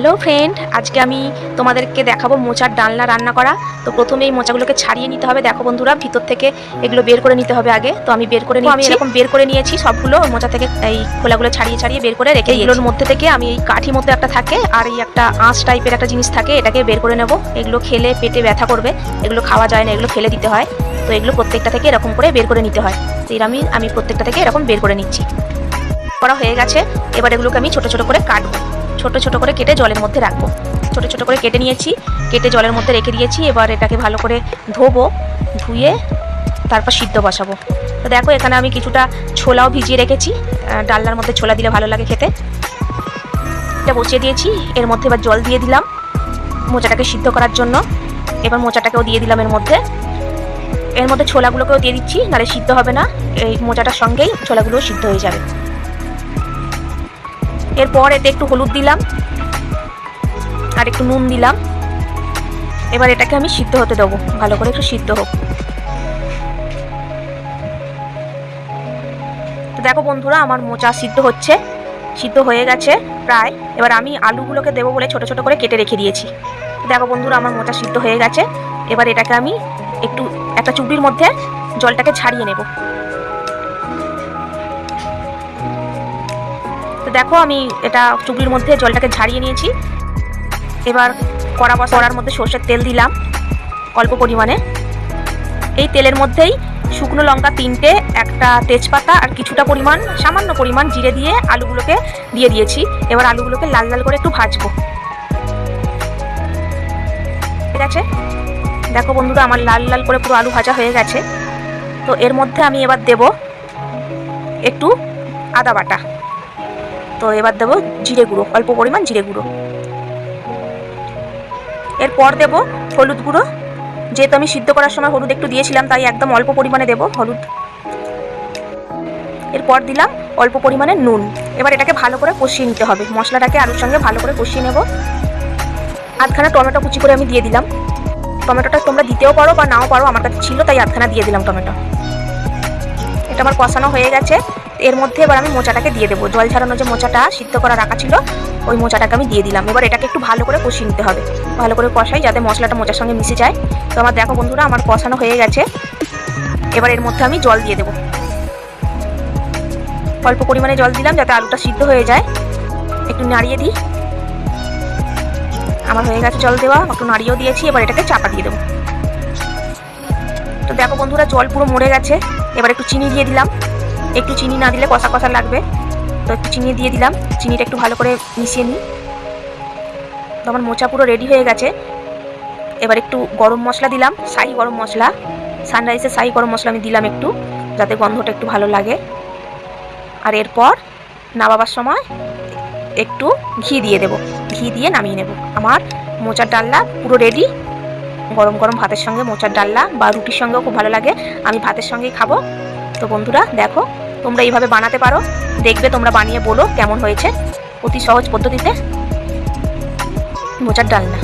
Hello friend, আজকে আমি তোমাদেরকে দেখাবো মোচার ডালনা রান্না করা। তো প্রথমে এই মোচাগুলোকে ছাড়িয়ে নিতে হবে। দেখো বন্ধুরা, ভিতর থেকে এগুলো বের করে নিতে হবে আগে। তো আমি বের করে নিই আমি এরকম বের করে নিয়েছি সবগুলো। মোচা থেকে এই খোলাগুলো ছাড়িয়ে ছাড়িয়ে বের করে রেখে এগুলোর মধ্যে থেকে আমি এই কাঠি মধ্যে একটা থাকে আর এই একটা আঁশ টাইপের একটা জিনিস থাকে, এটাকে বের করে নেব। এগুলো খেলে পেটে ব্যথা করবে। এগুলো খাওয়া যায় না, এগুলো ফেলে দিতে হয়। তো এগুলো প্রত্যেকটা থেকে এরকম করে বের করে নিতে হয়। তো আমি আমি প্রত্যেকটা থেকে এরকম বের করে নিচ্ছি। করা হয়ে গেছে। এবার এগুলোকে আমি ছোট ছোট করে কাটবো। ছোট ছোট করে কেটে জলের মধ্যে রাখব। ছোট ছোট করে কেটে নিয়েছি, কেটে জলের মধ্যে রেখে দিয়েছি, এবার এটাকে ভালো করে ধোবো, ধুয়ে তারপর সিদ্ধ বসাবো। তো দেখো, এখানে আমি কিছুটা ছোলাও ভিজিয়ে রেখেছি ডালনার মধ্যে ছোলা দিলে ভালো লাগে খেতে। এটা বসিয়ে দিয়েছি, এর মধ্যে এবার জল দিয়ে দিলাম মোচাটাকে সিদ্ধ করার জন্য। এবার মোচাটাকেও দিয়ে দিলাম এর মধ্যে। এর মধ্যে ছোলাগুলোকেও দিয়ে দিচ্ছি, নাহলে সিদ্ধ হবে না। এই মোচাটার সঙ্গেই ছোলাগুলোও সিদ্ধ হয়ে যাবে। এরপর এতে একটু হলুদ দিলাম আর একটু নুন দিলাম। এবার এটাকে আমি সিদ্ধ হতে দেবো। ভালো করে একটু সিদ্ধ হোক। তো দেখো বন্ধুরা, আমার মোচা সিদ্ধ হচ্ছে, সিদ্ধ হয়ে গেছে প্রায়। এবার আমি আলুগুলোকে দেবো বলে ছোট ছোট করে কেটে রেখে দিয়েছি। দেখো বন্ধুরা, আমার মোচা সিদ্ধ হয়ে গেছে। এবার এটাকে আমি একটু, একটা চুবড়ির মধ্যে জলটাকে ছাড়িয়ে নেব। তো দেখো, আমি এটা চুবড়ির মধ্যে জলটাকে ঝাড়িয়ে নিয়েছি। এবার কড়া বসা কড়ার মধ্যে সর্ষের তেল দিলাম, অল্প পরিমাণে। এই তেলের মধ্যেই শুকনো লঙ্কা তিনটে, একটা তেজপাতা আর কিছুটা পরিমাণ, সামান্য পরিমাণ জিরে দিয়ে আলুগুলোকে দিয়ে দিয়েছি। এবার আলুগুলোকে লাল লাল করে একটু ভাজবো। ঠিক আছে? দেখো বন্ধুরা, আমার লাল লাল করে পুরো আলু ভাজা হয়ে গেছে। তো এর মধ্যে আমি এবার দেব একটু আদা বাটা। তো এবার দেবো জিরে গুঁড়ো, অল্প পরিমাণ জিরে গুঁড়ো। এরপর দেব হলুদ গুঁড়ো। যেহেতু আমি সিদ্ধ করার সময় হলুদ একটু দিয়েছিলাম, তাই একদম অল্প পরিমাণে দেব হলুদ। এরপর দিলাম অল্প পরিমাণে নুন। এবার এটাকে ভালো করে কষিয়ে নিতে হবে। মশলাটাকে আলুর সঙ্গে ভালো করে কষিয়ে নেব। আধখানা টমেটো কুচি করে আমি দিয়ে দিলাম। টমেটোটা তোমরা দিতেও পারো বা নাও পারো, আমার কাছে ছিল, তাই আধখানা দিয়ে দিলাম টমেটো। এটা আমার কষানো হয়ে গেছে। এর মধ্যে এবার আমি মোচাটাকে দিয়ে দেবো। জল ছাড়ানো যে মোচাটা সিদ্ধ করা রাখা ছিল, ওই মোচাটাকে আমি দিয়ে দিলাম। এবার এটাকে একটু ভালো করে কষিয়ে নিতে হবে। ভালো করে কষাই যাতে মশলাটা মোচার সঙ্গে মিশে যায়। তো আমার দেখো বন্ধুরা, আমার কষানো হয়ে গেছে। এবার এর মধ্যে আমি জল দিয়ে দেবো। অল্প পরিমাণে জল দিলাম যাতে আলুটা সিদ্ধ হয়ে যায়। একটু নাড়িয়ে দিই। আমার হয়ে গেছে জল দেওয়া, একটু নাড়িয়েও দিয়েছি। এবার এটাকে চাপা দিয়ে দেবো। তো দেখো বন্ধুরা, জল পুরো মরে গেছে। এবার একটু চিনি দিয়ে দিলাম। একটু চিনি না দিলে কষা কষা লাগবে। তো একটু চিনি দিয়ে দিলাম। চিনিটা একটু ভালো করে মিশিয়ে নিই। তো আমার মোচা পুরো রেডি হয়ে গেছে। এবার একটু গরম মশলা দিলাম, শাহি গরম মশলা। সানরাইসের শাহি গরম মশলা আমি দিলাম একটু, যাতে গন্ধটা একটু ভালো লাগে। আর এরপর নামাবার সময় একটু ঘি দিয়ে দেব। ঘি দিয়ে নামিয়ে নেব। আমার মোচার ডাল্লা পুরো রেডি গরম গরম ভাতের সঙ্গে মোচার ডাল্লা বা রুটির সঙ্গেও খুব ভালো লাগে। আমি ভাতের সঙ্গেই খাব। তো বন্ধুরা, দেখো, তোমরা এইভাবে বানাতে পারো। দেখবে তোমরা বানিয়ে বলো কেমন হয়েছে। অতি সহজ পদ্ধতিতে মোচার ডালনা।